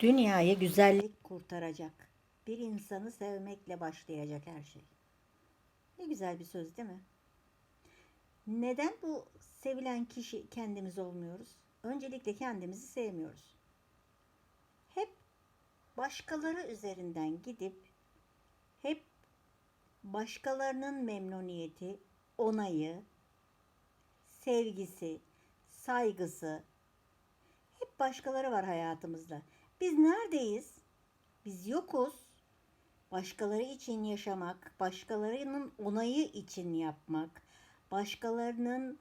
Dünyayı güzellik kurtaracak. Bir insanı sevmekle başlayacak her şey. Ne güzel bir söz değil mi? Neden bu sevilen kişi kendimiz olmuyoruz? Öncelikle kendimizi sevmiyoruz. Hep başkaları üzerinden gidip hep başkalarının memnuniyeti, onayı, sevgisi, saygısı hep başkaları var hayatımızda. Biz neredeyiz? Biz yokuz. Başkaları için yaşamak, başkalarının onayı için yapmak, başkalarının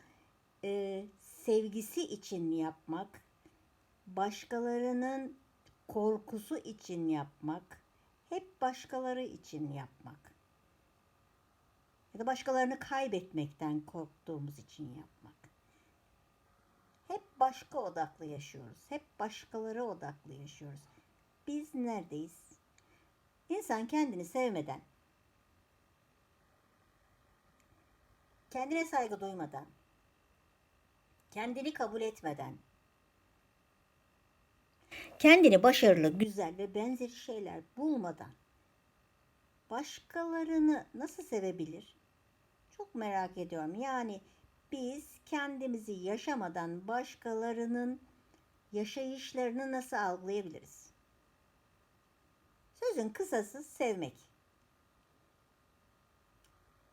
e, sevgisi için yapmak, başkalarının korkusu için yapmak, hep başkaları için yapmak. Ya da başkalarını kaybetmekten korktuğumuz için yapmak. Başka odaklı yaşıyoruz. Hep başkaları odaklı yaşıyoruz. Biz neredeyiz? İnsan kendini sevmeden, kendine saygı duymadan, kendini kabul etmeden, kendini başarılı, güzel ve benzeri şeyler bulmadan başkalarını nasıl sevebilir? Çok merak ediyorum. Yani biz kendimizi yaşamadan başkalarının yaşayışlarını nasıl algılayabiliriz? Sözün kısası sevmek.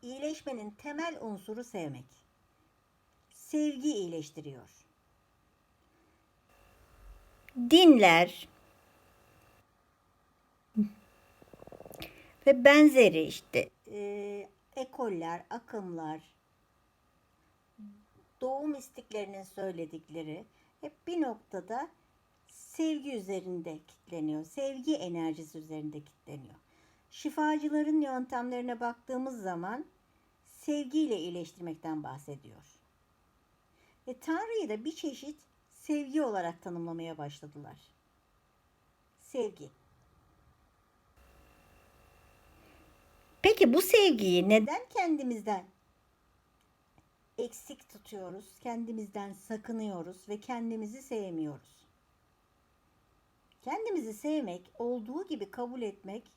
İyileşmenin temel unsuru sevmek. Sevgi iyileştiriyor. Dinler ve benzeri işte e, ekoller, akımlar, doğu mistiklerinin söyledikleri hep bir noktada sevgi üzerinde kitleniyor. Sevgi enerjisi üzerinde kitleniyor. Şifacıların yöntemlerine baktığımız zaman sevgiyle iyileştirmekten bahsediyor. Ve Tanrı'yı da bir çeşit sevgi olarak tanımlamaya başladılar. Sevgi. Peki bu sevgiyi neden kendimizden eksik tutuyoruz, kendimizden sakınıyoruz ve kendimizi sevmiyoruz? Kendimizi sevmek, olduğu gibi kabul etmek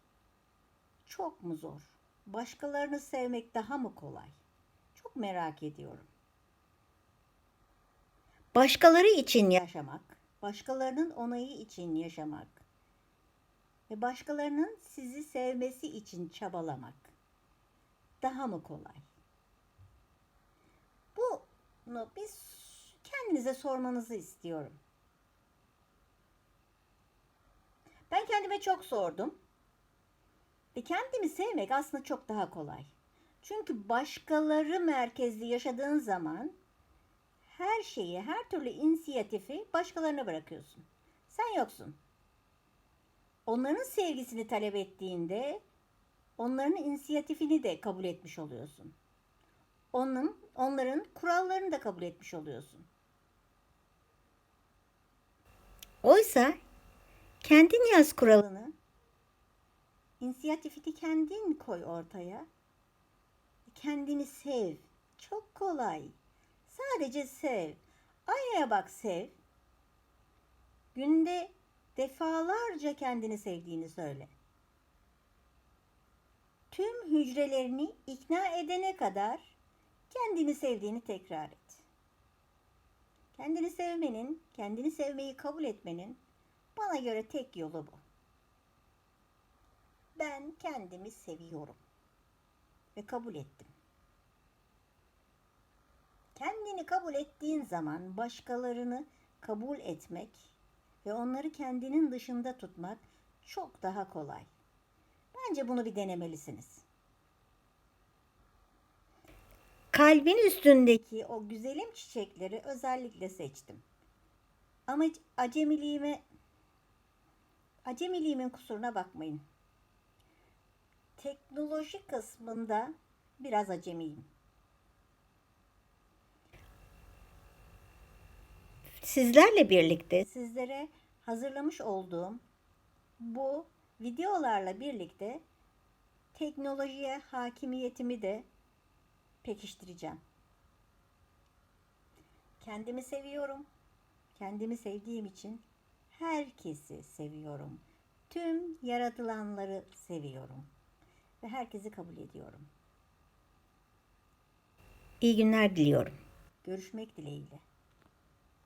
çok mu zor? Başkalarını sevmek daha mı kolay? Çok merak ediyorum. Başkaları için yaşamak, başkalarının onayı için yaşamak ve başkalarının sizi sevmesi için çabalamak daha mı kolay? Bunu biz kendinize sormanızı istiyorum. Ben kendime çok sordum. Ve kendimi sevmek aslında çok daha kolay. Çünkü başkaları merkezli yaşadığın zaman her şeyi, her türlü inisiyatifi başkalarına bırakıyorsun. Sen yoksun. Onların sevgisini talep ettiğinde onların inisiyatifini de kabul etmiş oluyorsun. Onun, onların kurallarını da kabul etmiş oluyorsun. Oysa kendin yaz kuralını, inisiyatifini kendin koy ortaya. Kendini sev. Çok kolay. Sadece sev. Aynaya bak sev. Günde defalarca kendini sevdiğini söyle. Tüm hücrelerini ikna edene kadar kendini sevdiğini tekrar et. Kendini sevmenin, kendini sevmeyi kabul etmenin bana göre tek yolu bu. Ben kendimi seviyorum ve kabul ettim. Kendini kabul ettiğin zaman başkalarını kabul etmek ve onları kendinin dışında tutmak çok daha kolay. Bence bunu bir denemelisiniz. Kalbin üstündeki o güzelim çiçekleri özellikle seçtim. Ama acemiliğime acemiliğimin kusuruna bakmayın. Teknoloji kısmında biraz acemiyim. Sizlerle birlikte sizlere hazırlamış olduğum bu videolarla birlikte teknolojiye hakimiyetimi de pekiştireceğim. Kendimi seviyorum. Kendimi sevdiğim için herkesi seviyorum. Tüm yaratılanları seviyorum ve herkesi kabul ediyorum. İyi günler diliyorum. Görüşmek dileğiyle.